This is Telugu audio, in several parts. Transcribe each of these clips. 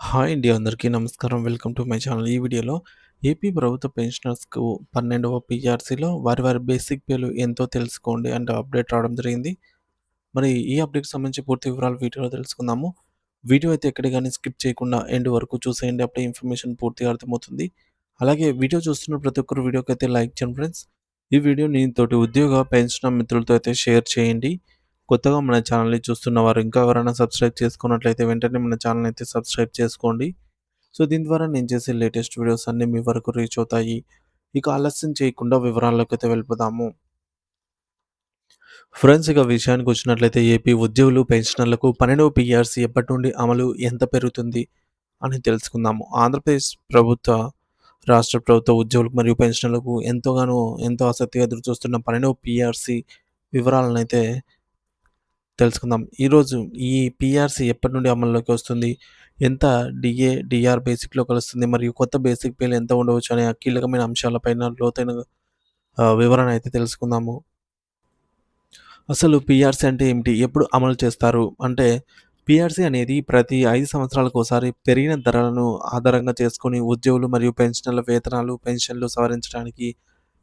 హాయ్ అండి అందరికీ నమస్కారం. Welcome to my channel. ఈ వీడియోలో ఏపీ ప్రభుత్వ పెన్షనర్స్కు పన్నెండవ పిఆర్సీలో వారి వారి బేసిక్ పేలు ఎంతో తెలుసుకోండి అంటే అప్డేట్ రావడం జరిగింది. మరి ఈ అప్డేట్ సంబంధించి పూర్తి వివరాలు వీడియోలో తెలుసుకుందాము. వీడియో అయితే ఎక్కడ కానీ స్కిప్ చేయకుండా ఎండ్ వరకు చూసేయండి. అప్పుడే ఇన్ఫర్మేషన్ పూర్తిగా అర్థమవుతుంది. అలాగే వీడియో చూస్తున్న ప్రతి ఒక్కరు వీడియోకి అయితే లైక్ చేయండి ఫ్రెండ్స్. ఈ వీడియో నేను తోటి ఉద్యోగ పెన్షన్ మిత్రులతో అయితే షేర్ చేయండి. కొత్తగా మన ఛానల్ని చూస్తున్న వారు ఇంకా ఎవరైనా సబ్స్క్రైబ్ చేసుకున్నట్లయితే వెంటనే మన ఛానల్ అయితే సబ్స్క్రైబ్ చేసుకోండి. సో దీని ద్వారా నేను చేసే లేటెస్ట్ వీడియోస్ అన్నీ మీ వరకు రీచ్ అవుతాయి. ఇక ఆలస్యం చేయకుండా వివరాల్లోకి అయితే వెళ్ళిపోదాము. ఫ్రెండ్స్ ఇక విషయానికి వచ్చినట్లయితే ఏపీ ఉద్యోగులు పెన్షనర్లకు పన్నెండవ పిఆర్సీ ఎప్పటి నుండి అమలు ఎంత పెరుగుతుంది అని తెలుసుకుందాము. ఆంధ్రప్రదేశ్ ప్రభుత్వ రాష్ట్ర ప్రభుత్వ ఉద్యోగులకు మరియు పెన్షనర్లకు ఎంతోగానో ఎంతో ఆసక్తిగా ఎదురు చూస్తున్న పన్నెండవ పిఆర్సీ వివరాలను అయితే తెలుసుకుందాం. ఈరోజు ఈ పిఆర్సీ ఎప్పటి నుండి అమల్లోకి వస్తుంది? ఎంత డిఏ డిఆర్ బేసిక్లో కలుస్తుంది? మరియు కొత్త బేసిక్ పేలు ఎంత ఉండవచ్చు? అనే కీలకమైన అంశాలపైన లోతైన వివరణ అయితే తెలుసుకుందాము. అసలు పిఆర్సీ అంటే ఏమిటి? ఎప్పుడు అమలు చేస్తారు? అంటే పిఆర్సీ అనేది ప్రతి ఐదు సంవత్సరాలకు ఒకసారి పెరిగిన ధరలను ఆధారంగా చేసుకుని ఉద్యోగులు మరియు పెన్షనర్ల వేతనాలు పెన్షన్లు సవరించడానికి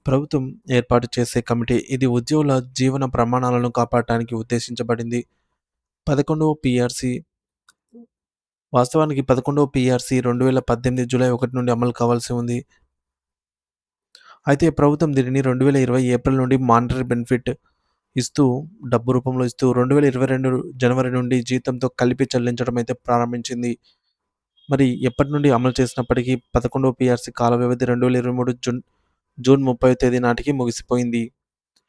ప్రభుత్వం ఏర్పాటు చేసే కమిటీ ఇది ఉద్యోగుల జీవన ప్రమాణాలను కాపాడటానికి ఉద్దేశించబడింది. పదకొండవ పిఆర్సి వాస్తవానికి పదకొండవ పిఆర్సి రెండు వేల పద్దెనిమిది జూలై ఒకటి నుండి అమలు కావాల్సి ఉంది. అయితే ప్రభుత్వం దీనిని రెండు వేల ఇరవై ఏప్రిల్ నుండి మానిటరీ బెనిఫిట్ ఇస్తూ డబ్బు రూపంలో ఇస్తూ రెండు వేల ఇరవై రెండు జనవరి నుండి జీతంతో కలిపి చెల్లించడం అయితే ప్రారంభించింది. మరి ఎప్పటి నుండి అమలు చేసినప్పటికీ పదకొండవ పిఆర్సి కాల వ్యవధి రెండు వేల ఇరవై మూడు జూన్ జూన్ ముప్పై తేదీ నాటికి ముగిసిపోయింది.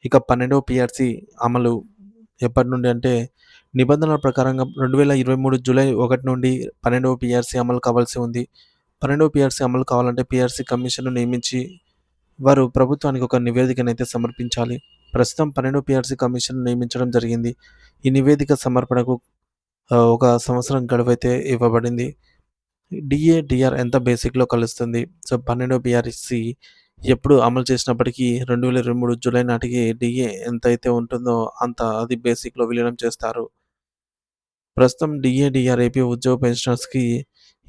ఇక పన్నెండవ పిఆర్సీ అమలు ఎప్పటి నుండి అంటే నిబంధనల ప్రకారంగా రెండు వేల ఇరవై మూడు జూలై ఒకటి నుండి పన్నెండవ పిఆర్సీ అమలు కావాల్సి ఉంది. పన్నెండవ పిఆర్సీ అమలు కావాలంటే పిఆర్సీ కమిషన్ను నియమించి వారు ప్రభుత్వానికి ఒక నివేదికనైతే సమర్పించాలి. ప్రస్తుతం పన్నెండవ పిఆర్సీ కమిషన్ నియమించడం జరిగింది. ఈ నివేదిక సమర్పణకు ఒక సంవత్సరం గడువైతే ఇవ్వబడింది. డిఏ డిఆర్ ఎంత బేసిక్లో కలుస్తుంది? సో పన్నెండవ పిఆర్సీ ఎప్పుడు అమలు చేసినప్పటికీ రెండు వేల ఇరవై మూడు జూలై నాటికి డిఏ ఎంత అయితే ఉంటుందో అంత అది బేసిక్లో విలీనం చేస్తారు. ప్రస్తుతం డిఏ డిఆర్ఏపీ ఉద్యోగ పెన్షనర్స్కి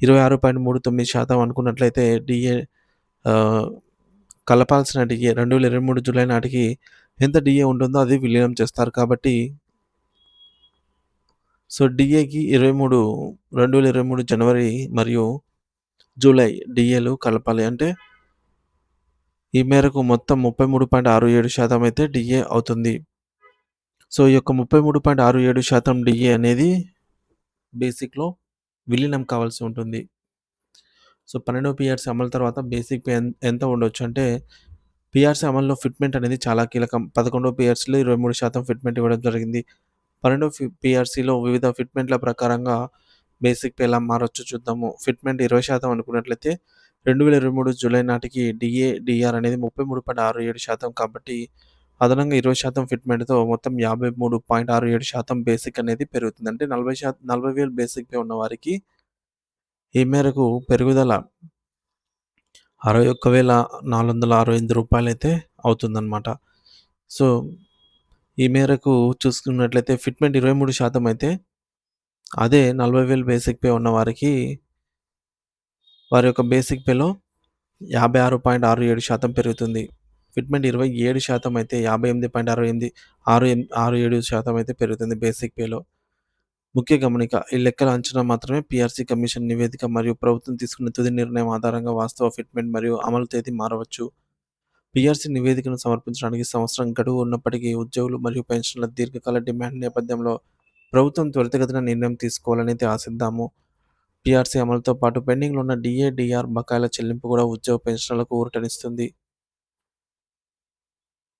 ఇరవై ఆరు పాయింట్ మూడు తొమ్మిది శాతం అనుకున్నట్లయితే డిఏ కలపాల్సిన డిఏ రెండు వేల ఇరవై మూడు జూలై నాటికి ఎంత డిఏ ఉంటుందో అది విలీనం చేస్తారు కాబట్టి సో డిఏకి ఇరవై మూడు రెండు వేల ఇరవై మూడు జనవరి మరియు జూలై డిఏలు కలపాలి. అంటే ఈ మేరకు మొత్తం ముప్పై మూడు పాయింట్ ఆరు ఏడు శాతం అయితే డిఏ అవుతుంది. సో ఈ యొక్క ముప్పై మూడు పాయింట్ ఆరు ఏడు శాతం డిఏ అనేది బేసిక్లో విలీనం కావాల్సి ఉంటుంది. సో పన్నెండు పిఆర్సీ అమలు తర్వాత బేసిక్ పే ఎంత ఉండొచ్చు అంటే పిఆర్సీ అమల్లో ఫిట్మెంట్ అనేది చాలా కీలకం. పదకొండవ పిఆర్సీలో ఇరవై మూడు శాతం ఫిట్మెంట్ ఇవ్వడం జరిగింది. పన్నెండవ పిఆర్సీలో వివిధ ఫిట్మెంట్ల ప్రకారంగా బేసిక్ పే ఎలా మారొచ్చు చూద్దాము. ఫిట్మెంట్ ఇరవై శాతం అనుకున్నట్లయితే రెండు వేల ఇరవై మూడు జూలై నాటికి డిఏ డిఆర్ అనేది ముప్పై మూడు పాయింట్ ఆరు ఏడు శాతం కాబట్టి అదనంగా ఇరవై శాతం ఫిట్మెంట్తో మొత్తం యాభై మూడు పాయింట్ ఆరు ఏడు శాతం బేసిక్ అనేది పెరుగుతుంది. అంటే నలభై శాతం నలభై వేలు బేసిక్ పే ఉన్న వారికి ఈ మేరకు పెరుగుదల అరవై ఒక్క వేల నాలుగు వందల అరవై ఎనిమిది రూపాయలు అయితే అవుతుందన్నమాట. సో ఈ మేరకు చూసుకున్నట్లయితే ఫిట్మెంట్ ఇరవై మూడు శాతం అయితే అదే నలభై వేలు బేసిక్ పే ఉన్న వారికి వారి యొక్క బేసిక్ పేలో యాభై ఆరు పాయింట్ ఆరు ఏడు శాతం పెరుగుతుంది. ఫిట్మెంట్ ఇరవై ఏడు శాతం అయితే యాభై ఎనిమిది పాయింట్ అరవై ఎనిమిది ఆరు ఆరు ఏడు శాతం అయితే పెరుగుతుంది బేసిక్ పేలో ముఖ్య గమనిక ఈ లెక్కల అంచనా మాత్రమే పిఆర్సీ కమిషన్ నివేదిక మరియు ప్రభుత్వం తీసుకున్న తుది నిర్ణయం ఆధారంగా వాస్తవ ఫిట్మెంట్ మరియు అమలు తేదీ మారవచ్చు. పిఆర్సీ నివేదికను సమర్పించడానికి సంవత్సరం గడువు ఉన్నప్పటికీ ఉద్యోగులు మరియు పెన్షన్ల దీర్ఘకాల డిమాండ్ నేపథ్యంలో ప్రభుత్వం త్వరితగతిన నిర్ణయం తీసుకోవాలనేది ఆశిద్దాము. పీఆర్సీ అమలుతో పాటు పెండింగ్లో ఉన్న డీఏ డీఆర్ బకాయిల చెల్లింపు కూడా ఉద్యోగ పెన్షన్లకు ఊరటనిస్తుంది.